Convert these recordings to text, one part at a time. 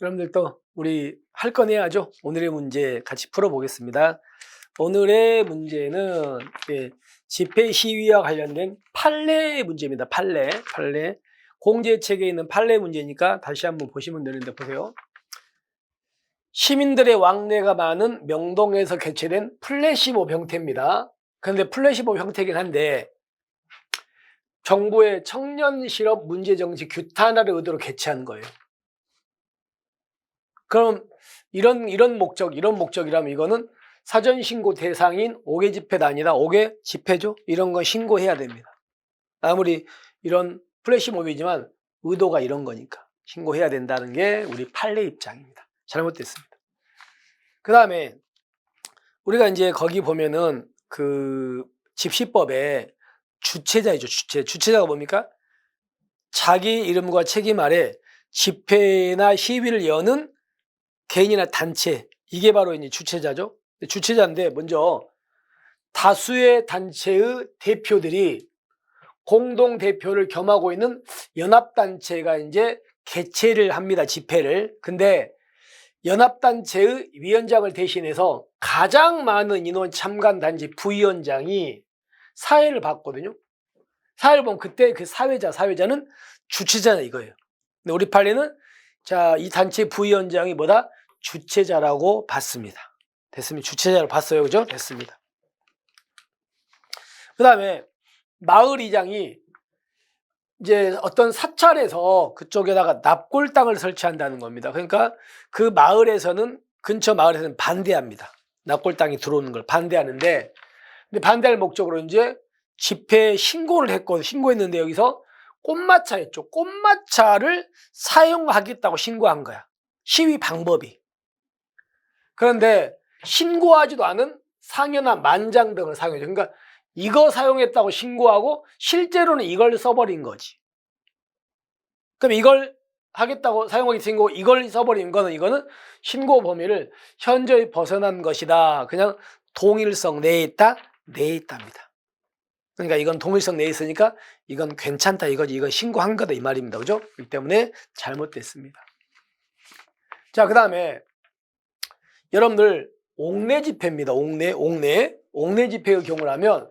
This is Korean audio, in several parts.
여러분들 또 우리 할 건 해야죠. 오늘의 문제 같이 풀어보겠습니다. 오늘의 문제는 예, 집회 시위와 관련된 판례 문제입니다. 판례, 판례. 공제책에 있는 판례 문제니까 다시 한번 보시면 되는데 보세요. 시민들의 왕래가 많은 명동에서 개최된 플래시몹 형태입니다. 그런데 플래시몹 형태긴 한데 정부의 청년 실업 문제 정치 규탄하를 의도로 개최한 거예요. 그럼 이런 이런 목적 이런 목적이라면 이거는 사전 신고 대상인 5개 집회도 아니라 5개 집회죠. 이런 거 신고해야 됩니다. 아무리 이런 플래시 몹이지만 의도가 이런 거니까 신고해야 된다는 게 우리 판례 입장입니다. 잘못됐습니다. 그 다음에 우리가 이제 거기 보면은 그 집시법에 주체자이죠. 주체. 주체자가 뭡니까? 자기 이름과 책임 아래 집회나 시위를 여는 개인이나 단체 이게 바로 이제 주체자죠. 주체자인데 먼저 다수의 단체의 대표들이 공동 대표를 겸하고 있는 연합 단체가 이제 개최를 합니다. 집회를. 근데 연합 단체의 위원장을 대신해서 가장 많은 인원 참관 단체 부위원장이 사회를 받거든요. 사회를 보면 그때 그 사회자, 사회자는 주체자 이거예요. 근데 우리 판례는 자, 이 단체 부위원장이 뭐다? 주체자라고 봤습니다. 됐습니다. 주체자로 봤어요. 그죠? 됐습니다. 그 다음에 마을 이장이 이제 어떤 사찰에서 그쪽에다가 납골 땅을 설치한다는 겁니다. 그러니까 그 마을에서는 근처 마을에서는 반대합니다. 납골 땅이 들어오는 걸 반대하는데 근데 반대할 목적으로 이제 집회 신고를 했고 신고했는데 여기서 꽃마차였죠. 꽃마차를 사용하겠다고 신고한 거야. 시위 방법이. 그런데 신고하지도 않은 상여나 만장 등을 사용해줘. 그러니까 이거 사용했다고 신고하고 실제로는 이걸 써버린 거지. 그럼 이걸 하겠다고 사용하기 신고 이걸 써버린 거는 이거는 신고 범위를 현저히 벗어난 것이다. 그냥 동일성 내에 있다, 내에 있답니다. 그러니까 이건 동일성 내에 있으니까 이건 괜찮다 이거지. 이건 신고한 거다 이 말입니다. 그죠? 이 때문에 잘못됐습니다. 자, 그 다음에 여러분들 옥내 집회입니다. 옥내, 옥내. 옥내 집회의 경우라면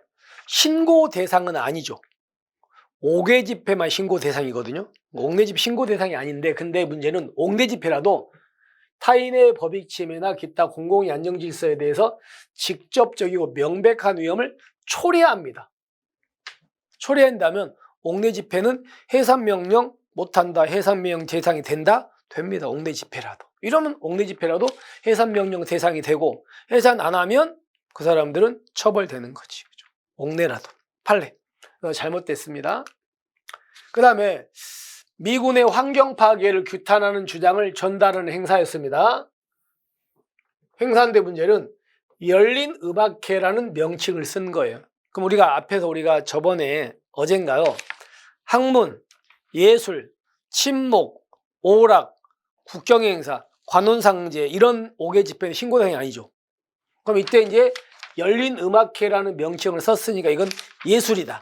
신고 대상은 아니죠. 5개 집회만 신고 대상이거든요. 옥내 집회 신고 대상이 아닌데 근데 문제는 옥내 집회라도 타인의 법익 침해나 기타 공공의 안정 질서에 대해서 직접적이고 명백한 위험을 초래합니다. 초래한다면 옥내 집회는 해산 명령 못한다. 해산 명령 대상이 된다? 됩니다. 옥내 집회라도. 이러면 옥내 집회라도 해산 명령 대상이 되고 해산 안 하면 그 사람들은 처벌되는 거지. 그죠? 옥내라도. 판례. 어, 잘못됐습니다. 그 다음에 미군의 환경 파괴를 규탄하는 주장을 전달하는 행사였습니다. 행사인데 문제는 열린 음악회라는 명칭을 쓴 거예요. 그럼 우리가 앞에서 우리가 저번에 어젠가요? 학문, 예술, 침묵, 오락, 국경행사, 관혼상제 이런 5개 집회는 신고대상이 아니죠. 그럼 이때 이제 열린 음악회라는 명칭을 썼으니까 이건 예술이다.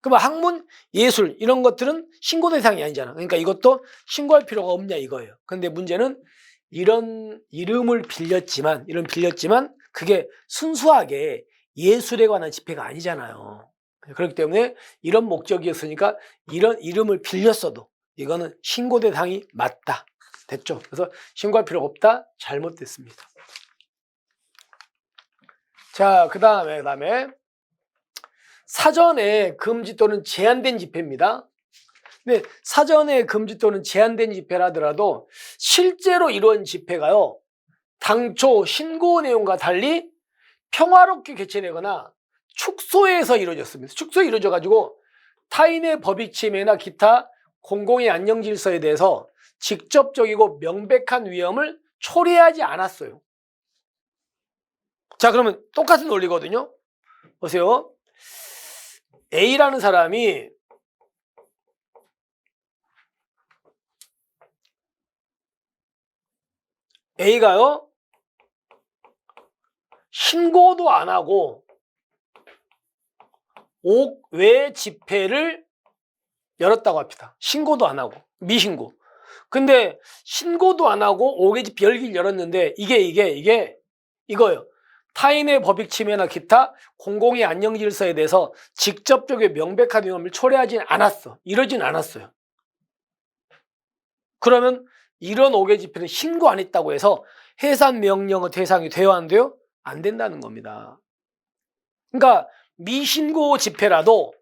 그럼 학문, 예술 이런 것들은 신고 대상이 아니잖아. 그러니까 이것도 신고할 필요가 없냐 이거예요. 근데 문제는 이런 이름을 빌렸지만 이런 빌렸지만 그게 순수하게 예술에 관한 집회가 아니잖아요. 그렇기 때문에 이런 목적이었으니까 이런 이름을 빌렸어도 이거는 신고 대상이 맞다. 됐죠? 그래서 신고할 필요가 없다. 잘못됐습니다. 자, 그 다음에, 그 다음에, 사전에 금지 또는 제한된 집회입니다. 근데 사전에 금지 또는 제한된 집회라 하더라도 실제로 이루어진 집회가요, 당초 신고 내용과 달리 평화롭게 개최되거나 축소에서 이루어졌습니다. 축소에 이루어져가지고 타인의 법익 침해나 기타 공공의 안녕 질서에 대해서 직접적이고 명백한 위험을 초래하지 않았어요. 자, 그러면 똑같은 논리거든요. 보세요. A라는 사람이 A가요, 신고도 안 하고 옥외 집회를 열었다고 합니다. 신고도 안 하고, 미신고. 근데 신고도 안 하고 5계집 열기를 열었는데 이게 이게 이게 이거요. 타인의 법익 침해나 기타 공공의 안녕 질서에 대해서 직접적인 명백한 위험을 초래하진 않았어. 이러진 않았어요. 그러면 이런 5개 집회는 신고 안 했다고 해서 해산 명령의 대상이 돼요 안 돼요? 안 된다는 겁니다. 그러니까 미신고 집회라도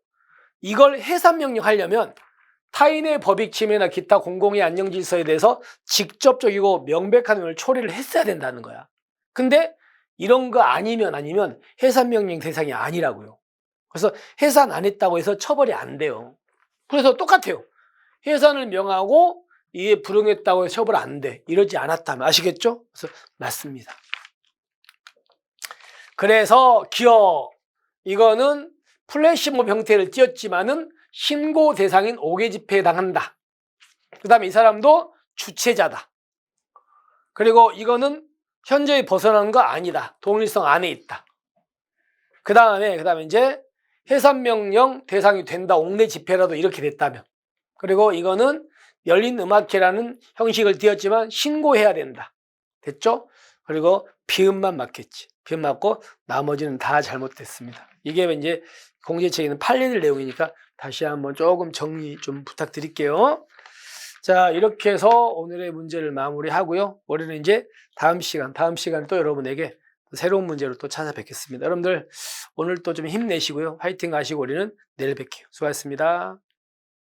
이걸 해산 명령 하려면 타인의 법익 침해나 기타 공공의 안녕 질서에 대해서 직접적이고 명백한 의미를 초래를 했어야 된다는 거야. 근데 이런 거 아니면 아니면 해산 명령 대상이 아니라고요. 그래서 해산 안 했다고 해서 처벌이 안 돼요. 그래서 똑같아요. 해산을 명하고 이게 불응했다고 해서 처벌 안 돼. 이러지 않았다면 아시겠죠? 그래서 맞습니다. 그래서 기억 이거는 플래시몹 형태를 띄었지만은 신고 대상인 5개 집회에 해당한다. 그 다음에 이 사람도 주체자다. 그리고 이거는 현저히 벗어난 거 아니다. 동일성 안에 있다. 그 다음에, 그 다음에 이제 해산명령 대상이 된다. 옥내 집회라도 이렇게 됐다면. 그리고 이거는 열린 음악회라는 형식을 띄었지만 신고해야 된다. 됐죠? 그리고 비음만 맞겠지. 비음 맞고 나머지는 다 잘못됐습니다. 이게 이제 공제책에는 판례들 내용이니까 다시 한번 조금 정리 좀 부탁드릴게요. 자, 이렇게 해서 오늘의 문제를 마무리하고요. 우리는 이제 다음 시간, 다음 시간 또 여러분에게 새로운 문제로 또 찾아뵙겠습니다. 여러분들 오늘 또 좀 힘내시고요. 화이팅 하시고 우리는 내일 뵐게요. 수고하셨습니다.